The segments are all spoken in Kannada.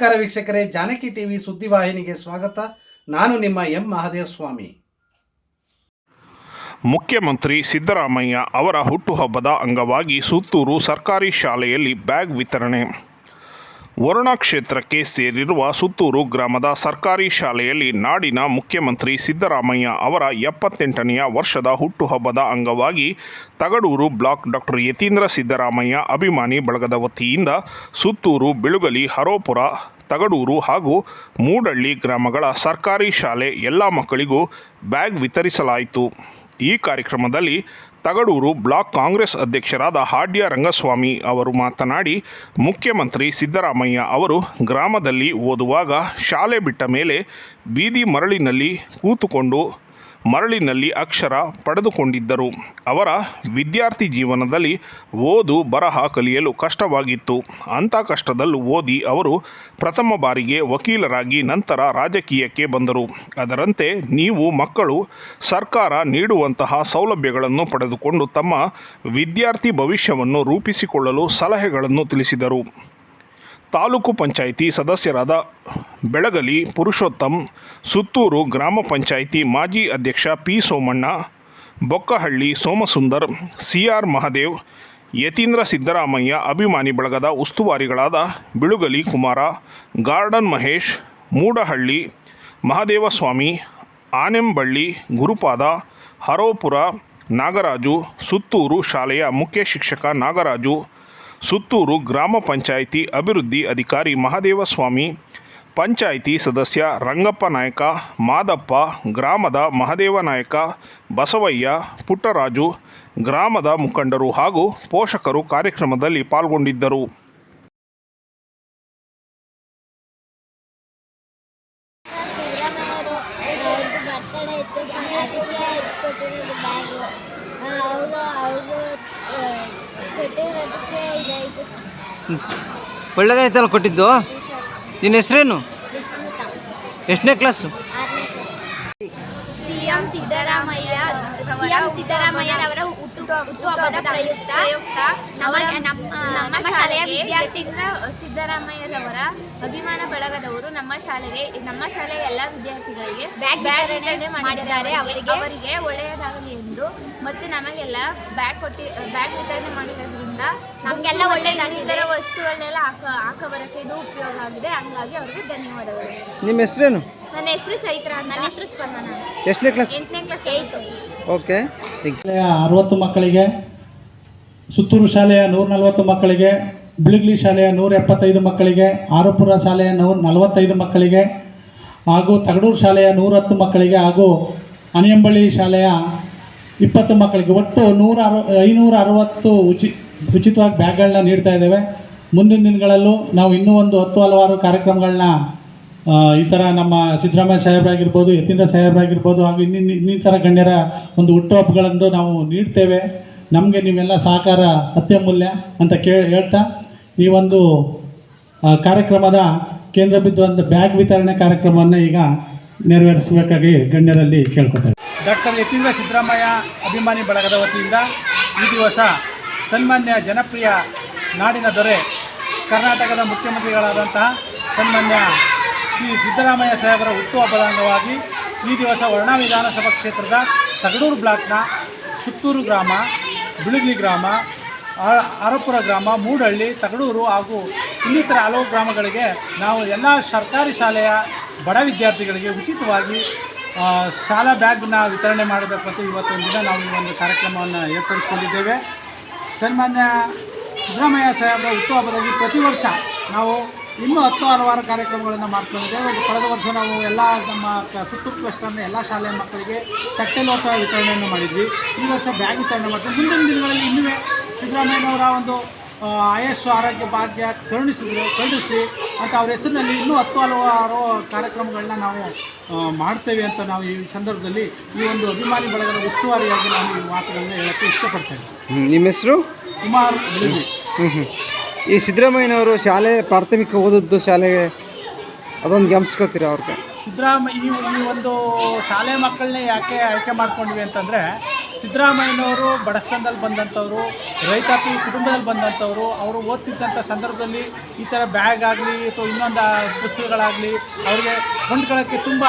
ನಮಸ್ಕಾರ ವೀಕ್ಷಕರೇ, ಜಾನಕಿ ಟಿವಿ ಸುದ್ದಿವಾಹಿನಿಗೆ ಸ್ವಾಗತ. ನಾನು ನಿಮ್ಮ ಎಂ ಮಹಾದೇವ ಸ್ವಾಮಿ ಮುಖ್ಯಮಂತ್ರಿ ಸಿದ್ದರಾಮಯ್ಯ ಅವರ ಹುಟ್ಟುಹಬ್ಬದ ಅಂಗವಾಗಿ ಸುತ್ತೂರು ಸರ್ಕಾರಿ ಶಾಲೆಯಲ್ಲಿ ಬ್ಯಾಗ್ ವಿತರಣೆ. ವರುಣಾ ಕ್ಷೇತ್ರಕ್ಕೆ ಸೇರಿರುವ ಸುತ್ತೂರು ಗ್ರಾಮದ ಸರ್ಕಾರಿ ಶಾಲೆಯಲ್ಲಿ ನಾಡಿನ ಮುಖ್ಯಮಂತ್ರಿ ಸಿದ್ದರಾಮಯ್ಯ ಅವರ ಎಪ್ಪತ್ತೆಂಟನೆಯ ವರ್ಷದ ಹುಟ್ಟುಹಬ್ಬದ ಅಂಗವಾಗಿ ತಗಡೂರು ಬ್ಲಾಕ್ ಡಾಕ್ಟರ್ ಯತೀಂದ್ರ ಸಿದ್ದರಾಮಯ್ಯ ಅಭಿಮಾನಿ ಬಳಗದ ವತಿಯಿಂದ ಸುತ್ತೂರು, ಬಿಳುಗಲಿ, ಹರೋಪುರ, ತಗಡೂರು ಹಾಗೂ ಮೂಡಳ್ಳಿ ಗ್ರಾಮಗಳ ಸರ್ಕಾರಿ ಶಾಲೆ ಎಲ್ಲ ಮಕ್ಕಳಿಗೂ ಬ್ಯಾಗ್ ವಿತರಿಸಲಾಯಿತು. ಈ ಕಾರ್ಯಕ್ರಮದಲ್ಲಿ ತಗಡೂರು ಬ್ಲಾಕ್ ಕಾಂಗ್ರೆಸ್ ಅಧ್ಯಕ್ಷರಾದ ಹಾಡ್ಯ ರಂಗಸ್ವಾಮಿ ಅವರು ಮಾತನಾಡಿ, ಮುಖ್ಯಮಂತ್ರಿ ಸಿದ್ದರಾಮಯ್ಯ ಅವರು ಗ್ರಾಮದಲ್ಲಿ ಓದುವಾಗ ಶಾಲೆ ಬಿಟ್ಟ ಮೇಲೆ ಬೀದಿ ಮರಳಿನಲ್ಲಿ ಕೂತುಕೊಂಡು ಮರಳಿನಲ್ಲಿ ಅಕ್ಷರ ಪಡೆದುಕೊಂಡಿದ್ದರು. ಅವರ ವಿದ್ಯಾರ್ಥಿ ಜೀವನದಲ್ಲಿ ಓದು ಬರಹ ಕಲಿಯಲು ಕಷ್ಟವಾಗಿತ್ತು. ಅಂಥ ಕಷ್ಟದಲ್ಲೂ ಓದಿ ಅವರು ಪ್ರಥಮ ಬಾರಿಗೆ ವಕೀಲರಾಗಿ ನಂತರ ರಾಜಕೀಯಕ್ಕೆ ಬಂದರು. ಅದರಂತೆ ನೀವು ಮಕ್ಕಳು ಸರ್ಕಾರ ನೀಡುವಂತಹ ಸೌಲಭ್ಯಗಳನ್ನು ಪಡೆದುಕೊಂಡು ತಮ್ಮ ವಿದ್ಯಾರ್ಥಿ ಭವಿಷ್ಯವನ್ನು ರೂಪಿಸಿಕೊಳ್ಳಲು ಸಲಹೆಗಳನ್ನು ತಿಳಿಸಿದರು. ತಾಲೂಕು ಪಂಚಾಯಿತಿ ಸದಸ್ಯರಾದ ಬೆಳಗಲಿ ಪುರುಷೋತ್ತಮ್, ಸುತ್ತೂರು ಗ್ರಾಮ ಪಂಚಾಯಿತಿ ಮಾಜಿ ಅಧ್ಯಕ್ಷ P Somanna, Bokkahalli Somasundar C R Mahadev, Yathindra Siddaramaiah ಅಭಿಮಾನಿ ಬಳಗದ ಉಸ್ತುವಾರಿಗಳಾದ ಬಿಳುಗಲಿ ಕುಮಾರ, ಗಾರ್ಡನ್ ಮಹೇಶ್, ಮೂಡಹಳ್ಳಿ, ಮಹದೇವಸ್ವಾಮಿ, ಆನೆಂಬಳ್ಳಿ, ಗುರುಪಾದ, ಹರೋಪುರ, ನಾಗರಾಜು, ಸುತ್ತೂರು ಶಾಲೆಯ ಮುಖ್ಯ ಶಿಕ್ಷಕ ನಾಗರಾಜು ಸುತ್ತೂರು ಗ್ರಾಮ ಪಂಚಾಯಿತಿ ಅಭಿವೃದ್ಧಿ ಅಧಿಕಾರಿ ಮಹದೇವಸ್ವಾಮಿ, ಪಂಚಾಯಿತಿ ಸದಸ್ಯ ರಂಗಪ್ಪ ನಾಯಕ, ಮಾದಪ್ಪ, ಗ್ರಾಮದ ಮಹದೇವ ನಾಯಕ, ಬಸವಯ್ಯ, ಪುಟ್ಟರಾಜು, ಗ್ರಾಮದ ಮುಖಂಡರು ಹಾಗೂ ಪೋಷಕರು ಕಾರ್ಯಕ್ರಮದಲ್ಲಿ ಪಾಲ್ಗೊಂಡಿದ್ದರು. ಒಳ್ಳೇದಾಯ್ತಲ್ಲ ಕೊಟ್ಟಿದ್ದು? ನಿನ್ನ ಹೆಸರೇನು? ಎಷ್ಟನೇ ಕ್ಲಾಸು? ಸಿಎಂ ಸಿದ್ದರಾಮಯ್ಯ ಸಿಎಂ ಸಿದ್ದರಾಮಯ್ಯರವರ ಹುಟ್ಟು ಹುಟ್ಟುಹಬ್ಬದ ಪ್ರಯುಕ್ತ ನಮಗೆ ನಮ್ಮ ನಮ್ಮ ಶಾಲೆಯ ವಿದ್ಯಾರ್ಥಿಗಳ ಸಿದ್ದರಾಮಯ್ಯರವರ ಅಭಿಮಾನ ಬಳಗದವರು ನಮ್ಮ ಶಾಲೆಗೆ ನಮ್ಮ ಶಾಲೆಯ ಎಲ್ಲ ವಿದ್ಯಾರ್ಥಿಗಳಿಗೆ ಬ್ಯಾಗ್ ಬ್ಯಾಗ್ ಮಾಡಿದ್ದಾರೆ. ಮಾಡಿದ್ದಾರೆ ಅವರಿಗೆ. ಅವರಿಗೆ ಒಳ್ಳೆಯದಾಗಲಿ ಎಂದು ಮತ್ತು ನಮಗೆಲ್ಲ ಬ್ಯಾಗ್ ಕೊಟ್ಟಿ ಬ್ಯಾಗ್ ವಿತರಣೆ ಮಾಡಿರೋದ್ರಿಂದ ನಮ್ಗೆಲ್ಲ ಒಳ್ಳೆ ಇತರ ವಸ್ತುಗಳನ್ನೆಲ್ಲ ಹಾಕ ಹಾಕ ಬರೋಕ್ಕೆ ಇದು ಉಪಯೋಗ ಆಗಿದೆ ಹಂಗಾಗಿ ಅವ್ರಿಗೆ ಧನ್ಯವಾದಗಳು. ನಿಮ್ಮ ಹೆಸರೇನು? ನನ್ನ ಹೆಸರು ಚೈತ್ರ ನನ್ನ ಹೆಸರು ಸ್ಪಂದನ ಎಷ್ಟನೇ ಕ್ಲಾಸ್ ಎಂಟನೇ ಕ್ಲಾಸ್ ಏಯ್ತು ಓಕೆ ಅರವತ್ತು ಮಕ್ಕಳಿಗೆ ಸುತ್ತೂರು ಶಾಲೆಯ ನೂರ ನಲವತ್ತು ಮಕ್ಕಳಿಗೆ ಬಿಳಿಗ್ಲಿ ಶಾಲೆಯ ನೂರ ಎಪ್ಪತ್ತೈದು ಮಕ್ಕಳಿಗೆ ಆರಪುರ ಶಾಲೆಯ ನೂರ ನಲವತ್ತೈದು ಮಕ್ಕಳಿಗೆ ಹಾಗೂ ತಗಡೂರು ಶಾಲೆಯ ನೂರಹತ್ತು ಮಕ್ಕಳಿಗೆ ಹಾಗೂ ಅನಿಯಂಬಳ್ಳಿ ಶಾಲೆಯ ಇಪ್ಪತ್ತು ಮಕ್ಕಳಿಗೆ ಒಟ್ಟು ನೂರ ಅರು ಐನೂರ ಅರವತ್ತು ಉಚಿ ಉಚಿತವಾಗಿ ಬ್ಯಾಗ್ಗಳನ್ನ ನೀಡ್ತಾ ಇದ್ದೇವೆ. ಮುಂದಿನ ದಿನಗಳಲ್ಲೂ ನಾವು ಇನ್ನೂ ಒಂದು ಹತ್ತು ಹಲವಾರು ಕಾರ್ಯಕ್ರಮಗಳನ್ನ ಈ ಥರ ನಮ್ಮ ಸಿದ್ದರಾಮಯ್ಯ ಸಾಹೇಬ್ರಾಗಿರ್ಬೋದು ಯತೀಂದ್ರ ಸಾಹೇಬ್ರಾಗಿರ್ಬೋದು ಹಾಗೂ ಇನ್ನಿನ್, ಇನ್ನಿತರ ಗಣ್ಯರ ಒಂದು ಹುಟ್ಟುಹಬ್ಬಗಳಂದು ನಾವು ನೀಡ್ತೇವೆ. ನಮಗೆ ನೀವೆಲ್ಲ ಸಹಕಾರ ಅತ್ಯಮೂಲ್ಯ ಅಂತ ಕೇಳಿ, ಹೇಳ್ತಾ, ಈ ಒಂದು ಕಾರ್ಯಕ್ರಮದ ಕೇಂದ್ರ ಬಿದ್ದು ಒಂದು ಬ್ಯಾಗ್ ವಿತರಣೆ ಕಾರ್ಯಕ್ರಮವನ್ನು ಈಗ ನೆರವೇರಿಸಬೇಕಾಗಿ ಗಣ್ಯರಲ್ಲಿ ಕೇಳ್ಕೊತೇವೆ ಡಾಕ್ಟರ್ ಯತೀಂದ್ರ ಸಿದ್ದರಾಮಯ್ಯ ಅಭಿಮಾನಿ ಬಳಗದ ವತಿಯಿಂದ ಈ ದಿವಸ ಸನ್ಮಾನ್ಯ ಜನಪ್ರಿಯ ನಾಡಿನ ದೊರೆ, ಕರ್ನಾಟಕದ ಮುಖ್ಯಮಂತ್ರಿಗಳಾದಂತಹ ಸನ್ಮಾನ್ಯ ಶ್ರೀ ಸಿದ್ದರಾಮಯ್ಯ ಸಾಹೇಬರ ಹುಟ್ಟುಹಬ್ಬದ ಅಂಗವಾಗಿ ಈ ದಿವಸ ವರ್ಣ ವಿಧಾನಸಭಾ ಕ್ಷೇತ್ರದ ತಗಡೂರು ಬ್ಲಾಕ್ನ ಸುತ್ತೂರು ಗ್ರಾಮ, ಬಿಳುಗಿ ಗ್ರಾಮ ಅರಪುರ ಗ್ರಾಮ, ಮೂಡಹಳ್ಳಿ, ತಗಡೂರು ಹಾಗೂ ಇನ್ನಿತರ ಹಲವು ಗ್ರಾಮಗಳಿಗೆ ನಾವು ಎಲ್ಲ ಸರ್ಕಾರಿ ಶಾಲೆಯ ಬಡ ವಿದ್ಯಾರ್ಥಿಗಳಿಗೆ ಉಚಿತವಾಗಿ ಶಾಲಾ ಬ್ಯಾಗ್ನ ವಿತರಣೆ ಮಾಡಿದ ಪ್ರತಿ ಇವತ್ತೊಂದು ದಿನ ನಾವು ಈ ಒಂದು ಕಾರ್ಯಕ್ರಮವನ್ನು ಏರ್ಪಡಿಸ್ಕೊಂಡಿದ್ದೇವೆ. ಸನ್ಮಾನ್ಯ ಸಿದ್ದರಾಮಯ್ಯ ಸಾಹೇಬರ ಹುಟ್ಟುಹಬ್ಬದಲ್ಲಿ ಪ್ರತಿ ವರ್ಷ ನಾವು ಇನ್ನೂ ಹತ್ತು ಹಲವಾರು ಕಾರ್ಯಕ್ರಮಗಳನ್ನು ಮಾಡ್ಕೊಂಡಿದ್ದೇವೆ ಒಂದು ಕಳೆದ ವರ್ಷ ನಾವು ಎಲ್ಲ ನಮ್ಮ ಸುತ್ತು ಕ್ಲಸ್ಟರ್ನ ಎಲ್ಲ ಶಾಲೆಯ ಮಕ್ಕಳಿಗೆ ತಟ್ಟೆ ಲೋಟ ವಿತರಣೆಯನ್ನು ಮಾಡಿದ್ವಿ. ಈ ವರ್ಷ ಬ್ಯಾಗ್ ವಿತರಣೆ ಮಾಡ್ತೀವಿ. ಮುಂದಿನ ದಿನಗಳಲ್ಲಿ ಇನ್ನೂ ಸಿದ್ದರಾಮಯ್ಯನವರ ಒಂದು ಆಯಸ್ಸು ಆರೋಗ್ಯ ಭಾಗ್ಯ ಕರುಣಿಸಿದ್ರು ಕರುಣಿಸಲಿ ಅಂತ ಅವ್ರ ಹೆಸರಿನಲ್ಲಿ ಇನ್ನೂ ಹತ್ತು ಹಲವಾರು ಕಾರ್ಯಕ್ರಮಗಳನ್ನ ನಾವು ಮಾಡ್ತೇವೆ ಅಂತ ನಾವು ಈ ಸಂದರ್ಭದಲ್ಲಿ ಈ ಒಂದು ಅಭಿಮಾನಿ ಬಳಗದ ಉಸ್ತುವಾರಿಯಾಗಿ ನಾನು ಈ ಮಾತುಗಳನ್ನ ಹೇಳೋಕ್ಕೆ ಇಷ್ಟಪಡ್ತೇನೆ. ನಿಮ್ಮ ಹೆಸರು? ಕುಮಾರ್ ಬಿಳಿ ಹ್ಞೂ ಹ್ಞೂ ಈ ಸಿದ್ದರಾಮಯ್ಯನವರು ಶಾಲೆ ಪ್ರಾಥಮಿಕ ಓದದ್ದು ಶಾಲೆಗೆ ಅದೊಂದು ಗಮನಿಸ್ಕೋತೀರಾ ಅವ್ರಿಗೆ? ಸಿದ್ದರಾಮಯ್ಯ ಈ ಈ ಒಂದು ಶಾಲೆ ಮಕ್ಕಳನ್ನೇ ಯಾಕೆ ಆಯ್ಕೆ ಮಾಡ್ಕೊಂಡ್ವಿ ಅಂತಂದರೆ ಸಿದ್ದರಾಮಯ್ಯನವರು ಬಡಸ್ತನದಲ್ಲಿ ಬಂದಂಥವ್ರು, ರೈತಾಪಿ ಕುಟುಂಬದಲ್ಲಿ ಬಂದಂಥವ್ರು, ಅವರು ಓದ್ತಿದ್ದಂಥ ಸಂದರ್ಭದಲ್ಲಿ ಈ ಥರ ಬ್ಯಾಗ್ ಆಗಲಿ ಅಥವಾ ಇನ್ನೊಂದು ಪುಸ್ತಕಗಳಾಗಲಿ ಅವ್ರಿಗೆ ಕೊಂಡ್ಕೊಳ್ಳೋಕ್ಕೆ ತುಂಬ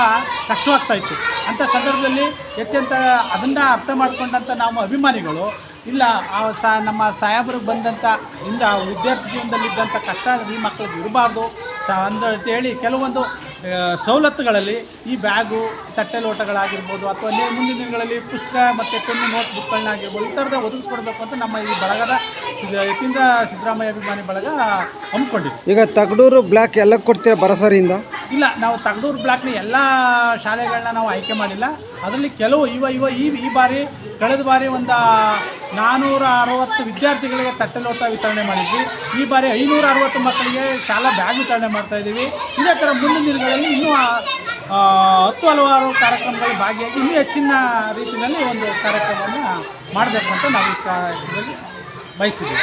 ಕಷ್ಟವಾಗ್ತಾ ಇತ್ತು. ಅಂಥ ಸಂದರ್ಭದಲ್ಲಿ ಹೆಚ್ಚಂತ ಅದನ್ನು ಅರ್ಥ ಮಾಡಿಕೊಂಡಂಥ ನಾವು ಅಭಿಮಾನಿಗಳು, ಇಲ್ಲ, ಆ, ಸಾ, ನಮ್ಮ ಸಾಹೇಬ್ರಿಗೆ ಬಂದಂಥ, ಇಂದ ವಿದ್ಯಾರ್ಥಿ ಜೀವನದಲ್ಲಿದ್ದಂಥ ಕಷ್ಟ ಈ ಮಕ್ಕಳಿಗೆ ಇರಬಾರ್ದು. ಸ ಅಂತ ಹೇಳಿ ಕೆಲವೊಂದು ಸವಲತ್ತುಗಳಲ್ಲಿ ಈ ಬ್ಯಾಗು ತಟ್ಟೆ ಲೋಟಗಳಾಗಿರ್ಬೋದು ಅಥವಾ ಮುಂದಿನ ದಿನಗಳಲ್ಲಿ ಪುಸ್ತಕ ಮತ್ತು ಪೆನ್ನು ನೋಟ್ ಬುಕ್ಗಳನ್ನಾಗಿರ್ಬೋದು ಈ ಥರದ ಒದಗಿಸ್ಕೊಡ್ಬೇಕು ಅಂತ ನಮ್ಮ ಈ ಬಳಗದ ಯತೀಂದ್ರ ಸಿದ್ದರಾಮಯ್ಯ ಅಭಿಮಾನಿ ಬಳಗ ಹಮ್ಮಿಕೊಂಡಿದೆ ಈಗ ತಗಡೂರು ಬ್ಲ್ಯಾಕ್ ಎಲ್ಲ ಕೊಡ್ತೀರಾ ಬರಸರಿಯಿಂದ ಇಲ್ಲ, ನಾವು ತಗಡೂರು ಬ್ಲಾಕ್ನ ಎಲ್ಲ ಶಾಲೆಗಳನ್ನ ನಾವು ಆಯ್ಕೆ ಮಾಡಿಲ್ಲ. ಅದರಲ್ಲಿ ಕೆಲವು ಇವ ಇವ, ಈ ಈ ಬಾರಿ, ಕಳೆದ ಬಾರಿ ಒಂದು ನಾನ್ನೂರ ಅರವತ್ತು ವಿದ್ಯಾರ್ಥಿಗಳಿಗೆ ತಟ್ಟೆಲೋಟ ವಿತರಣೆ ಮಾಡಿದ್ವಿ. ಈ ಬಾರಿ ಐನೂರ ಅರವತ್ತು ಮಕ್ಕಳಿಗೆ ಶಾಲಾ ಬ್ಯಾಗ್ ವಿತರಣೆ ಮಾಡ್ತಾ ಇದ್ದೀವಿ. ಇದೇ ಥರ ಮುಂದಿನ ದಿನಗಳಲ್ಲಿ ಇನ್ನೂ ಹತ್ತು ಹಲವಾರು ಕಾರ್ಯಕ್ರಮಗಳಲ್ಲಿ ಭಾಗಿಯಾಗಿ ಇನ್ನೂ ಹೆಚ್ಚಿನ ರೀತಿಯಲ್ಲಿ ಒಂದು ಕಾರ್ಯಕ್ರಮವನ್ನು ಮಾಡಬೇಕು ಅಂತ ನಾವು ಬಯಸಿದ್ದೀವಿ.